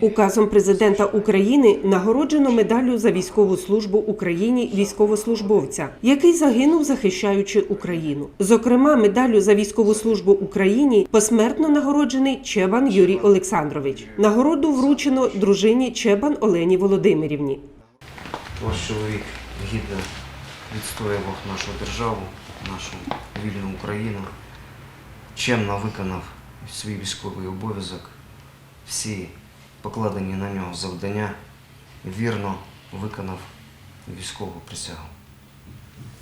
Указом президента України нагороджено медаллю за військову службу Україні військовослужбовця, який загинув, захищаючи Україну. Зокрема, медаллю за військову службу Україні посмертно нагороджений Чебан Юрій Олександрович. Нагороду вручено дружині Чебан Олені Володимирівні. Ваш чоловік гідно відстоював нашу державу, нашу вільну Україну, чемно виконав свій військовий обов'язок, всі покладені на нього завдання, вірно виконав військову присягу.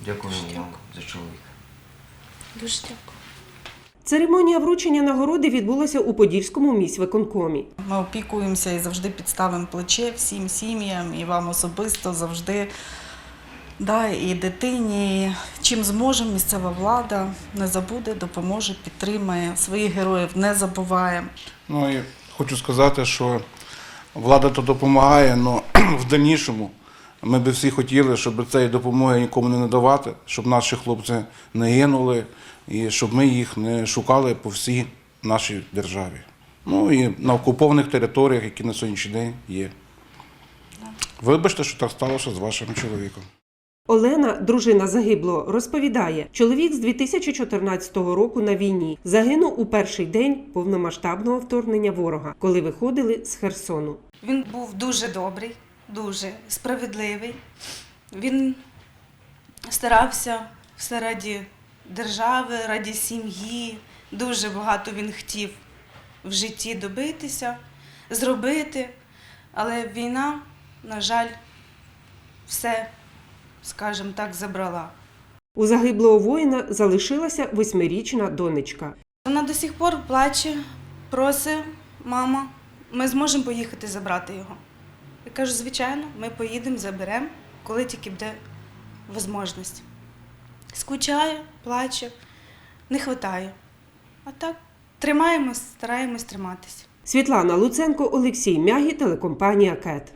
Дякую вам за чоловіка. Дуже дякую. Церемонія вручення нагороди відбулася у Подільському міськвиконкомі. Ми опікуємося і завжди підставимо плече всім сім'ям і вам особисто завжди. Да, і дитині, і чим зможемо, місцева влада не забуде, допоможе, підтримає своїх героїв, не забуває. Ну і хочу сказати, що влада то допомагає, але в дальнішому ми би всі хотіли, щоб цієї допомоги нікому не надавати, щоб наші хлопці не гинули і щоб ми їх не шукали по всій нашій державі. Ну і на окупованих територіях, які на сьогоднішній день є. Вибачте, що так сталося з вашим чоловіком. Олена, дружина загиблого, розповідає, чоловік з 2014 року на війні загинув у перший день повномасштабного вторгнення ворога, коли виходили з Херсону. Він був дуже добрий, дуже справедливий. Він старався все раді держави, раді сім'ї. Дуже багато він хотів в житті добитися, зробити. Але війна, на жаль, все, скажімо так, забрала. У загиблого воїна залишилася восьмирічна донечка. Вона до сих пор плаче, просить, мама, ми зможемо поїхати забрати його. Я кажу, звичайно, ми поїдемо, заберемо, коли тільки буде можливість. Скучає, плаче, не вистачає. А так, тримаємось, стараємось триматися. Світлана Луценко, Олексій Мягі, телекомпанія КЕТ.